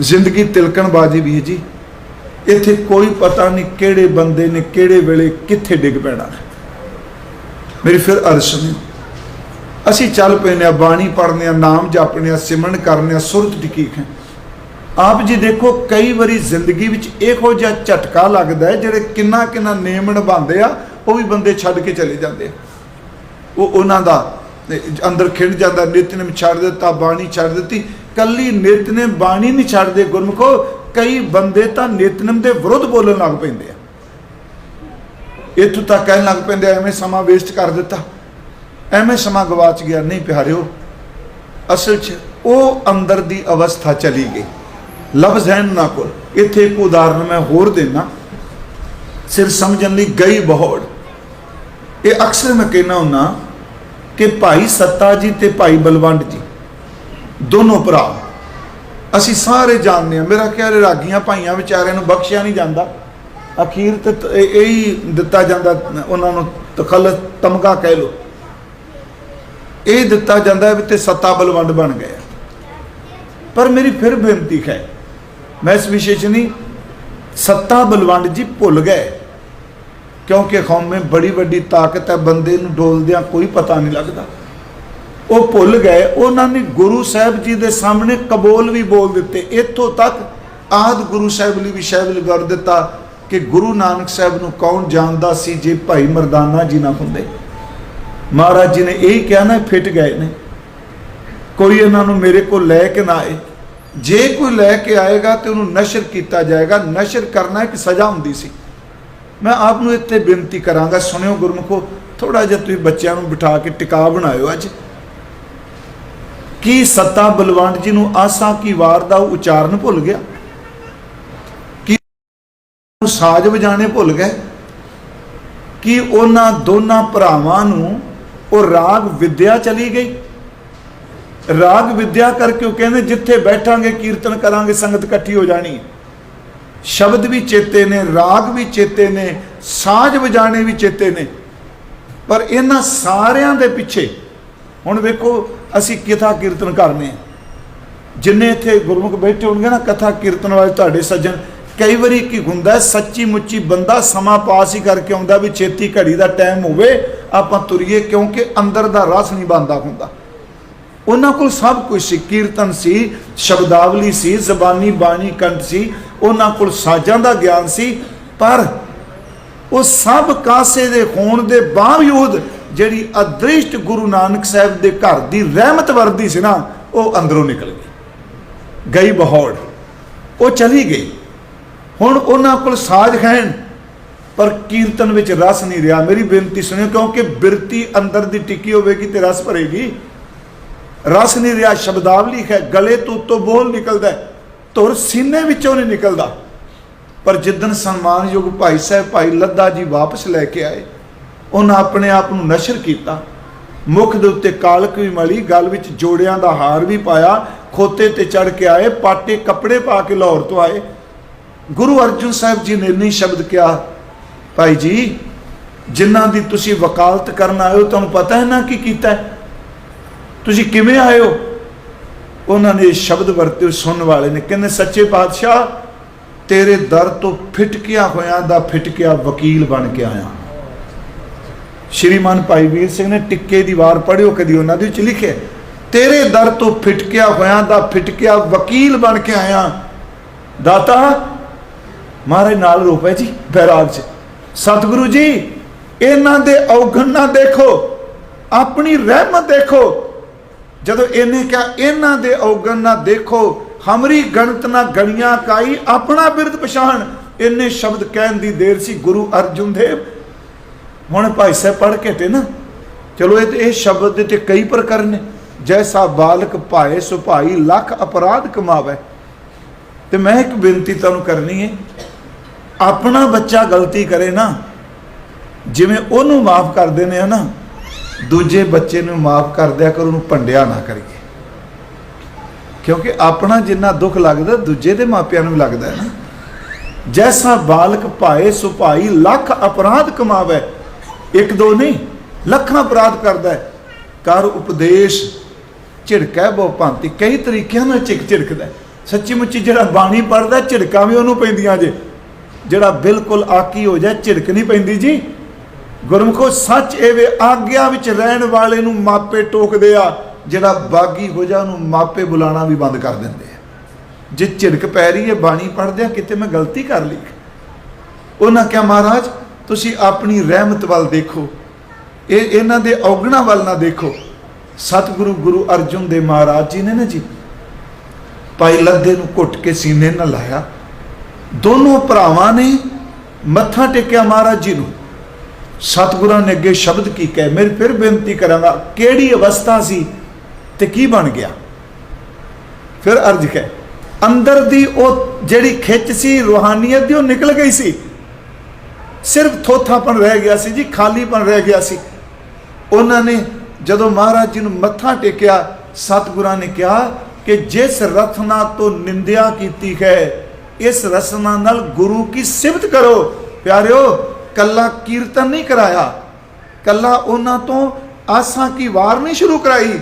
ਜ਼ਿੰਦਗੀ ਤਿਲਕਣਬਾਜ਼ੀ ਵੀ ਹੈ ਜੀ। ਇੱਥੇ ਕੋਈ ਪਤਾ ਨਹੀਂ ਕਿਹੜੇ ਬੰਦੇ ਨੇ ਕਿਹੜੇ ਵੇਲੇ ਕਿੱਥੇ ਡਿੱਗ ਪੈਣਾ। ਮੇਰੀ ਫਿਰ ਅਰਸ ਨੇ ਅਸੀਂ ਚੱਲ ਪੈਨੇ ਆ ਬਾਣੀ ਪੜ੍ਹਨੇ ਆ ਨਾਮ ਜਪਨੇ ਆ ਸਿਮਰਨ ਕਰਨੇ ਆ ਸੁਰਤ ਟਿਕੀਕ ਹੈ। ਆਪ ਜੀ ਦੇਖੋ, ਕਈ ਵਾਰੀ ਜ਼ਿੰਦਗੀ ਵਿੱਚ ਇਹੋ ਜਿਹਾ ਝਟਕਾ ਲੱਗਦਾ ਹੈ, ਜਿਹੜੇ ਕਿੰਨਾ ਕਿੰਨਾ ਨੇਮ ਨਿਭਾਉਂਦੇ ਆ, ਉਹ ਵੀ ਬੰਦੇ ਛੱਡ ਕੇ ਚਲੇ ਜਾਂਦੇ ਆ। ਉਹ ਉਹਨਾਂ ਦਾ ਅੰਦਰ ਖਿੰਡ ਜਾਂਦਾ ਨਿਤਨੇਮ ਛੱਡ ਦਿੱਤਾ, ਬਾਣੀ ਛੱਡ ਦਿੱਤੀ ਕੱਲੀ ਨਿਤਨੇਮ ਬਾਣੀ ਨਹੀਂ ਛੱਡਦੇ ਗੁਰਮਖੋ, ਕਈ ਬੰਦੇ ਤਾਂ ਨਿਤਨੇਮ ਦੇ ਵਿਰੁੱਧ ਬੋਲਣ ਲੱਗ ਪੈਂਦੇ ਆ। ਇੱਥੋਂ ਤੱਕ ਕਹਿਣ ਲੱਗ ਪੈਂਦੇ ਐਵੇਂ ਸਮਾਂ ਵੇਸਟ ਕਰ ਦਿੱਤਾ। ਐਵੇਂ ਸਮਾਂ ਗਵਾਚ ਗਿਆ, ਨਹੀਂ ਪਿਆਰਿਓ, ਅਸਲ 'ਚ ਉਹ ਅੰਦਰ ਦੀ ਅਵਸਥਾ ਚਲੀ ਗਈ। ਲਫ਼ਜ਼ ਹੈ ਨਾ ਕੋਲ। ਇੱਥੇ ਇੱਕ ਉਦਾਹਰਨ ਮੈਂ ਹੋਰ ਦੇਣਾ ਸਿਰ ਸਮਝਣ ਲਈ ਗਈ ਬਹੋੜ। ਇਹ ਅਕਸਰ ਮੈਂ ਕਹਿਣਾ ਹੁੰਨਾ ਕਿ ਭਾਈ ਸੱਤਾ ਜੀ ਤੇ ਭਾਈ ਬਲਵੰਡ ਜੀ ਦੋਨੋਂ ਭਰਾ। ਅਸੀਂ ਸਾਰੇ ਜਾਣਦੇ ਆ ਮੇਰਾ ਖਿਆਲ ਰਾਗੀਆਂ ਭਾਈਆਂ ਵਿਚਾਰਿਆਂ ਨੂੰ ਬਖਸ਼ਿਆ ਨਹੀਂ ਜਾਂਦਾ। ਅਖੀਰ ਤੇ ਇਹ ਹੀ ਦਿੱਤਾ ਜਾਂਦਾ, ਉਹਨਾਂ ਨੂੰ ਤਖਲਤ ਤਮਗਾ ਕਹਿ ਲੋ ਇਹ ਦਿੱਤਾ ਜਾਂਦਾ ਵੀ ਤੇ ਸੱਤਾ ਬਲਵੰਡ ਬਣ ਗਏ ਪਰ ਮੇਰੀ ਫਿਰ ਬੇਨਤੀ ਹੈ, ਮੈਂ ਇਸ ਵਿਸ਼ੇ 'ਚ ਨਹੀਂ, ਸੱਤਾ ਬਲਵੰਡ ਜੀ ਭੁੱਲ ਗਏ। ਕਿਉਂਕਿ ਕੌਮ ਵਿੱਚ ਬੜੀ ਵੱਡੀ ਤਾਕਤ ਹੈ, ਬੰਦੇ ਨੂੰ ਡੋਲਦਿਆਂ ਕੋਈ ਪਤਾ ਨਹੀਂ ਲੱਗਦਾ। ਉਹ ਭੁੱਲ ਗਏ। ਉਹਨਾਂ ਨੇ ਗੁਰੂ ਸਾਹਿਬ ਜੀ ਦੇ ਸਾਹਮਣੇ ਕਬੋਲ ਵੀ ਬੋਲ ਦਿੱਤੇ। ਇੱਥੋਂ ਤੱਕ ਆਦ ਗੁਰੂ ਸਾਹਿਬ ਲਈ ਵੀ ਸ਼ਾਮਿਲ ਕਰ ਦਿੱਤਾ ਕਿ ਗੁਰੂ ਨਾਨਕ ਸਾਹਿਬ ਨੂੰ ਕੌਣ ਜਾਣਦਾ ਸੀ ਜੇ ਭਾਈ ਮਰਦਾਨਾ ਜੀ ਨਾ ਹੁੰਦੇ। ਮਹਾਰਾਜ ਜੀ ਨੇ ਇਹ ਕਿਹਾ ਨਾ, ਫਿੱਟ ਗਏ ਨੇ। ਕੋਈ ਇਹਨਾਂ ਨੂੰ ਮੇਰੇ ਕੋਲ ਲੈ ਕੇ ਨਾ ਆਏ। ਜੇ ਕੋਈ ਲੈ ਕੇ ਆਏਗਾ ਤੇ ਉਹਨੂੰ ਨਸ਼ਰ ਕੀਤਾ ਜਾਏਗਾ। ਨਸ਼ਰ ਕਰਨਾ ਇੱਕ ਸਜ਼ਾ ਹੁੰਦੀ ਸੀ। ਮੈਂ ਆਪ ਨੂੰ ਇੱਥੇ ਬੇਨਤੀ ਕਰਾਂਗਾ, ਸੁਣਿਓ ਗੁਰਮੁਖੋ ਥੋੜਾ ਜਿਹਾ ਤੁਸੀਂ ਬੱਚਿਆਂ ਨੂੰ ਬਿਠਾ ਕੇ ਟਿਕਾ ਬਣਾਇਓ ਅੱਜ। ਕੀ ਸੱਤਾ ਬਲਵੰਡ ਜੀ ਨੂੰ ਆਸਾ ਕੀ ਵਾਰ ਦਾ ਉਚਾਰਨ ਭੁੱਲ ਗਿਆ? ਕੀ ਸਾਜ਼ ਵਜਾਣੇ ਭੁੱਲ ਗਏ? ਕੀ ਉਹਨਾਂ ਦੋਨਾਂ ਭਰਾਵਾਂ ਨੂੰ ਉਹ ਰਾਗ ਵਿਦਿਆ ਚਲੀ ਗਈ? ਰਾਗ ਵਿਦਿਆ ਕਰਕੇ ਉਹ ਕਹਿੰਦੇ, ਜਿੱਥੇ ਬੈਠਾਂਗੇ, ਕੀਰਤਨ ਕਰਾਂਗੇ, ਸੰਗਤ ਇਕੱਠੀ ਹੋ ਜਾਣੀ ਸ਼ਬਦ ਵੀ ਚੇਤੇ ਨੇ, ਰਾਗ ਵੀ ਚੇਤੇ ਨੇ, ਸਾਜ਼ ਵਜਾਣੇ ਵੀ ਚੇਤੇ ਨੇ। ਪਰ ਇਹਨਾਂ ਸਾਰਿਆਂ ਦੇ ਪਿੱਛੇ ਹੁਣ ਵੇਖੋ, ਅਸੀਂ ਕਥਾ ਕੀਰਤਨ ਕਰਨੇ ਜਿੰਨੇ ਇੱਥੇ ਗੁਰਮੁਖ ਬੈਠੇ ਹੋਣਗੇ ਨਾ, ਕਥਾ ਕੀਰਤਨ ਵਾਲੇ ਤੁਹਾਡੇ ਸੱਜਣ, ਕਈ ਵਾਰੀ ਕੀ ਹੁੰਦਾ ਸੱਚੀ ਮੁੱਚੀ ਬੰਦਾ ਸਮਾਂ ਪਾਸ ਹੀ ਕਰਕੇ ਆਉਂਦਾ ਵੀ ਛੇਤੀ ਘੜੀ ਦਾ ਟਾਈਮ ਹੋਵੇ, ਆਪਾਂ ਤੁਰੀਏ ਕਿਉਂਕਿ ਅੰਦਰ ਦਾ ਰਸ ਨਹੀਂ ਬੰਦਾ ਹੁੰਦਾ। ਉਹਨਾਂ ਕੋਲ ਸਭ ਕੁਝ ਸੀ, ਕੀਰਤਨ ਸੀ, ਸ਼ਬਦਾਵਲੀ ਸੀ, ਜ਼ਬਾਨੀ, ਬਾਣੀ, ਕੰਠ ਸੀ, ਉਹਨਾਂ ਕੋਲ ਸਾਜ਼ਾਂ ਦਾ ਗਿਆਨ ਸੀ, ਪਰ ਉਹ ਸਭ ਕਾਸੇ ਦੇ ਹੋਣ ਦੇ ਬਾਵਜੂਦ ਜਿਹੜੀ ਅਦ੍ਰਿਸ਼ਟ ਗੁਰੂ ਨਾਨਕ ਸਾਹਿਬ ਦੇ ਘਰ ਦੀ ਰਹਿਮਤ ਵਰਦੀ ਸੀ ਨਾ, ਉਹ ਅੰਦਰੋਂ ਨਿਕਲ ਗਈ। ਗਈ ਬਹੌੜ। ਉਹ ਚਲੀ ਗਈ। ਹੁਣ ਉਹਨਾਂ ਕੋਲ ਸਾਜ਼ ਖੈਣ ਪਰ ਕੀਰਤਨ ਵਿੱਚ ਰਸ ਨਹੀਂ ਰਿਹਾ। ਮੇਰੀ ਬੇਨਤੀ ਸੁਣਿਓ, ਕਿਉਂਕਿ ਬਿਰਤੀ ਅੰਦਰ ਦੀ ਟਿੱਕੀ ਹੋਵੇਗੀ ਤੇ ਰਸ ਭਰੇਗੀ। ਰਸ ਨਹੀਂ ਰਿਹਾ, ਸ਼ਬਦਾਵਲੀ ਹੈ। ਗਲੇ ਤੋਂ ਉੱਤੋਂ ਬੋਲ ਨਿਕਲਦਾ ਧੁਰ ਸੀਨੇ ਵਿੱਚੋਂ ਨਹੀਂ ਨਿਕਲਦਾ। ਪਰ ਜਿੱਦਨ ਸਨਮਾਨਯੋਗ ਭਾਈ ਸਾਹਿਬ, ਭਾਈ ਲੱਦਾ ਜੀ ਵਾਪਸ ਲੈ ਕੇ ਆਏ ਉਹਨਾਂ ਆਪਣੇ ਆਪ ਨੂੰ ਨਸ਼ਰ ਕੀਤਾ। ਮੁਖ ਦੇ ਉੱਤੇ ਕਾਲਕ ਵੀ ਮਲੀ, ਗਲ ਵਿੱਚ ਜੋੜਿਆਂ ਦਾ ਹਾਰ ਵੀ ਪਾਇਆ, ਖੋਤੇ ਤੇ ਚੜ ਕੇ ਆਏ, ਪਾਟੇ ਕੱਪੜੇ ਪਾ ਕੇ ਲਾਹੌਰ ਤੋਂ ਆਏ। ਗੁਰੂ ਅਰਜਨ ਸਾਹਿਬ ਜੀ ਨੇ ਨਹੀਂ ਸ਼ਬਦ ਕਿਹਾ, ਭਾਈ ਜੀ, ਜਿਨ੍ਹਾਂ ਦੀ ਤੁਸੀਂ ਵਕਾਲਤ ਕਰਨ ਆਏ ਹੋ, ਤੁਹਾਨੂੰ ਪਤਾ ਹੈ ਨਾ ਕੀ ਕੀਤਾ ਤੁਸੀਂ ਕਿਵੇਂ ਆਏ ਹੋ? ਉਹਨਾਂ ਨੇ ਸ਼ਬਦ ਵਰਤੇ ਸੁਣਨ ਵਾਲੇ ਨੇ। ਕਹਿੰਦੇ, ਸੱਚੇ ਪਾਤਸ਼ਾਹ, ਤੇਰੇ ਦਰ ਤੋਂ ਫਿਟਕਿਆ ਹੋਇਆ ਦਾ ਫਿਟਕਿਆ ਵਕੀਲ ਬਣ ਕੇ ਆਇਆ। ਸ਼੍ਰੀਮਾਨ ਭਾਈ ਵੀਰ ਸਿੰਘ ਨੇ ਟਿੱਕੇ ਦੀ ਵਾਰ ਪੜਿਓ ਕਦੀ ਉਹਨਾਂ ਦੇ ਵਿੱਚ ਲਿਖਿਆ। ਤੇਰੇ ਦਰ ਤੋਂ ਫਿਟਕਿਆ ਹੋਇਆਂ ਦਾ ਫਿਟਕਿਆ ਵਕੀਲ ਬਣ ਕੇ ਆਇਆ। ਦਾਤਾ, ਮਹਾਰਾਜ ਨਾਲ ਰੋਪੇ ਜੀ, ਬੈਰਾਗ 'ਚ। ਸਤਿਗੁਰੂ ਜੀ, ਇਹਨਾਂ ਦੇ ਔਗਣ ਨਾ ਦੇਖੋ, ਆਪਣੀ ਰਹਿਮਤ ਦੇਖੋ। ਜਦੋਂ ਇਹਨੇ ਕਿਹਾ, ਇਹਨਾਂ ਦੇ ਔਗਣ ਨਾ ਦੇਖੋ, ਹਮਰੀ ਗਣਤ ਨਾ ਗਣੀਆਂ ਕਾਈ, ਆਪਣਾ ਬਿਰਦ ਪਛਾਣ। ਇਹਨੇ ਸ਼ਬਦ ਕਹਿਣ ਦੀ ਦੇਰ ਸੀ, ਗੁਰੂ ਅਰਜੁਨ ਦੇਵ ਹੁਣ ਭਾਈ ਸਾਹਿਬ ਪੜ੍ਹ ਕੇ ਤੇ ਨਾ, ਚਲੋ ਇਹ ਤੇ ਇਹ ਸ਼ਬਦ ਦੇ ਤੇ ਕਈ ਪ੍ਰਕਾਰ ਨੇ। ਜੈਸਾ ਬਾਲਕ ਭਾਏ ਸੁਭਾਈ ਲੱਖ ਅਪਰਾਧ ਕਮਾਵੇ। ਤੇ ਮੈਂ ਇੱਕ ਬੇਨਤੀ ਤੁਹਾਨੂੰ ਕਰਨੀ ਹੈ, ਆਪਣਾ ਬੱਚਾ ਗਲਤੀ ਕਰੇ ਨਾ, ਜਿਵੇਂ ਉਹਨੂੰ ਮਾਫ ਕਰ ਦਿੰਦੇ ਆ ਨਾ, ਦੂਜੇ ਬੱਚੇ ਨੂੰ ਮਾਫ ਕਰ ਦਿਆ ਕਰ, ਉਹਨੂੰ ਭੰਡਿਆ ਨਾ ਕਰੀਏ। ਕਿਉਂਕਿ ਆਪਣਾ ਜਿੰਨਾ ਦੁੱਖ ਲੱਗਦਾ, ਦੂਜੇ ਦੇ ਮਾਪਿਆਂ ਨੂੰ ਲੱਗਦਾ ਹੈ ਨਾ। ਜੈਸਾ ਬਾਲਕ ਭਾਏ ਸੁਭਾਈ ਲੱਖ ਅਪਰਾਧ ਕਮਾਵੇ ਇੱਕ ਦੋ ਨਹੀਂ, ਲੱਖਾਂ ਅਪਰਾਧ ਕਰਦਾ ਹੈ। ਕਰ ਉਪਦੇਸ਼, ਝਿੜਕੈ ਬਹੁ ਭਾਂਤੀ। ਕਈ ਤਰੀਕਿਆਂ ਨਾਲ ਝਿਕ ਝਿੜਕਦਾ ਸੱਚੀ ਮੁੱਚੀ ਜਿਹੜਾ ਬਾਣੀ ਪੜਦਾ ਝਿੜਕਾਂ ਵੀ ਉਹਨੂੰ ਪੈਂਦੀਆਂ ਜੇ। ਜਿਹੜਾ ਬਿਲਕੁਲ ਆਕੀ ਹੋ ਜਾਏ, ਝਿੜਕ ਨਹੀਂ ਪੈਂਦੀ ਜੀ। ਗੁਰਮੁਖੋ, ਸੱਚ ਏਵੇਂ ਆਗਿਆ ਵਿੱਚ ਰਹਿਣ ਵਾਲੇ ਨੂੰ ਮਾਪੇ ਟੋਕਦੇ ਆ। ਜਿਹੜਾ ਬਾਗੀ ਹੋ ਜਾ ਉਹਨੂੰ ਮਾਪੇ ਬੁਲਾਣਾ ਵੀ ਬੰਦ ਕਰ ਦਿੰਦੇ ਆ। ਜੇ ਝਿੜਕ ਪੈ ਰਹੀ ਹੈ, ਬਾਣੀ ਪੜਦੇ ਆ ਕਿਤੇ ਮੈਂ ਗਲਤੀ ਕਰ ਲਈ। ਉਹਨਾਂ ਕਿਹਾ, ਮਹਾਰਾਜ ਤੁਸੀਂ ਆਪਣੀ ਰਹਿਮਤ ਵੱਲ ਦੇਖੋ। ਇਹ ਇਹਨਾਂ ਦੇ ਔਗਣਾ ਵੱਲ ਨਾ ਦੇਖੋ। ਸਤਿਗੁਰੂ ਗੁਰੂ ਅਰਜਨ ਦੇ ਮਹਾਰਾਜ ਜੀ ਨੇ ਨਾ ਜੀ, ਭਾਈ ਲੱਦੇ ਨੂੰ ਘੁੱਟ ਕੇ ਸੀਨੇ ਨਾਲ ਲਾਇਆ। ਦੋਨੋਂ ਭਰਾਵਾਂ ਨੇ ਮੱਥਾ ਟੇਕਿਆ ਮਹਾਰਾਜ ਜੀ ਨੂੰ। ਸਤਿਗੁਰਾਂ ਨੇ ਅੱਗੇ ਸ਼ਬਦ ਕੀ ਕਹੇ? ਮੈਂ ਫਿਰ ਬੇਨਤੀ ਕਰਾਂਗਾ, ਕਿਹੜੀ ਅਵਸਥਾ ਸੀ ਤੇ ਕੀ ਬਣ ਗਿਆ? ਫਿਰ ਅਰਜ ਹੈ ਅੰਦਰ ਦੀ ਉਹ ਜਿਹੜੀ ਖਿੱਚ ਸੀ, ਰੂਹਾਨੀਅਤ ਦੀ ਉਹ ਨਿਕਲ ਗਈ ਸੀ। ਸਿਰਫ ਥੋਥਾਪਣ ਰਹਿ ਗਿਆ ਸੀ ਜੀ ਖਾਲੀਪਣ ਰਹਿ ਗਿਆ ਸੀ। ਉਹਨਾਂ ਨੇ ਜਦੋਂ ਮਹਾਰਾਜ ਜੀ ਨੂੰ ਮੱਥਾ ਟੇਕਿਆ, ਸਤਿਗੁਰਾਂ ਨੇ ਕਿਹਾ ਕਿ ਜਿਸ ਰਤਨਾ ਤੋਂ ਨਿੰਦਿਆ ਕੀਤੀ ਹੈ, ਇਸ ਰਸਨਾ ਨਾਲ ਗੁਰੂ ਕੀ ਸਿਫਤ ਕਰੋ। ਪਿਆਰਿਓ, ਕੱਲਾ ਕੀਰਤਨ ਨਹੀਂ ਕਰਾਇਆ। ਕੱਲਾ ਉਹਨਾਂ ਤੋਂ ਆਸਾਂ ਕੀ ਵਾਰ ਨਹੀਂ ਸ਼ੁਰੂ ਕਰਾਈ।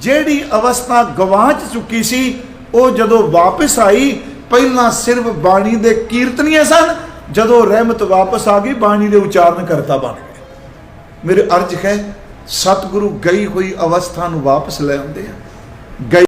ਜਿਹੜੀ ਅਵਸਥਾ ਗਵਾਚ ਚੁੱਕੀ ਸੀ, ਉਹ ਜਦੋਂ ਵਾਪਸ ਆਈ, ਪਹਿਲਾਂ ਸਿਰਫ ਬਾਣੀ ਦੇ ਕੀਰਤਨੀਏ ਸਨ ਜਦੋਂ ਰਹਿਮਤ ਵਾਪਸ ਆ ਗਈ, ਬਾਣੀ ਦੇ ਉਚਾਰਨ ਕਰਤਾ ਬਣ ਗਏ। ਮੇਰੇ ਅਰਜ ਹੈ, ਸਤਿਗੁਰੂ ਗਈ ਹੋਈ ਅਵਸਥਾ ਨੂੰ ਵਾਪਸ ਲੈ ਆਉਂਦੇ ਆ। ਗਈ